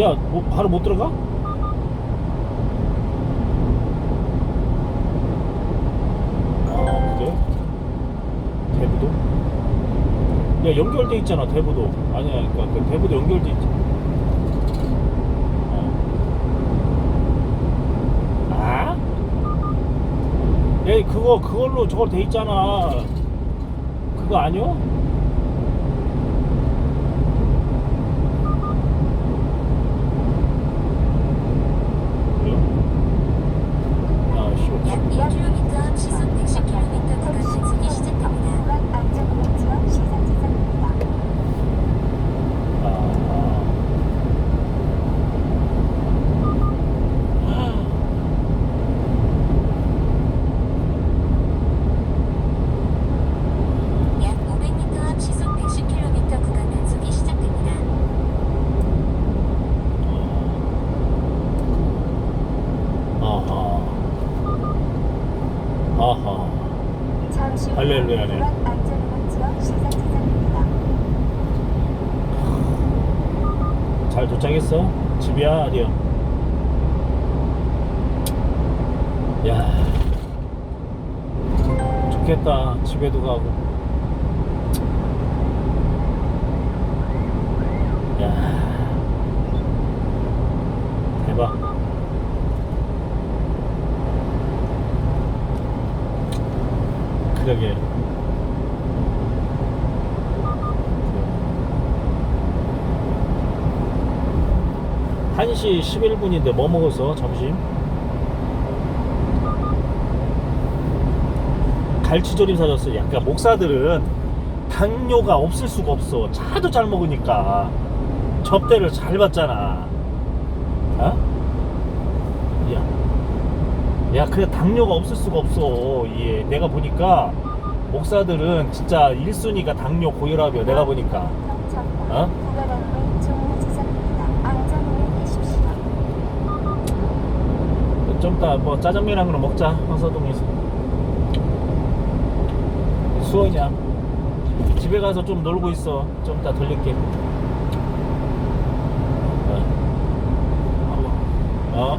야, 뭐 바로 못 들어가? 아, 그래? 대부도? 야, 연결돼 있잖아, 대부도. 아니야, 그러니까 그 대부도 연결돼 있지. 어. 아? 야, 그거 그걸로 저걸 돼 있잖아. 그거 아니야? 그래요? 아, 씨. 약 2km 앞 시속 110km 구간 단속이 시작됩니다. 안전구역 지역 시선 지점입니다. 아. 약 500m 앞 시속 110km 구간 단속이 시작됩니다. 아하. 아하. 잠시 후 할렐루야네. 잘 도착했어? 집이야? 어디야? 야. 좋겠다. 집에도 가고. 야. 대박. 그러게. 1시 11분인데 뭐 먹었어 점심? 갈치조림 사줬어 약간 목사들은 당뇨가 없을 수가 없어. 차도 잘 먹으니까. 접대를 잘 받잖아. 어? 야, 야 그래 당뇨가 없을 수가 없어. 예, 내가 보니까 목사들은 진짜 1순위가 당뇨 고혈압이야 내가 보니까 어? 구간 안내 종료 지점입니다. 안전 운행하십시오. 좀 이따 뭐 짜장면 한 그릇 먹자 황사동에서 수원이야 집에 가서 좀 놀고 있어 좀 이따 들릴게 어? 어?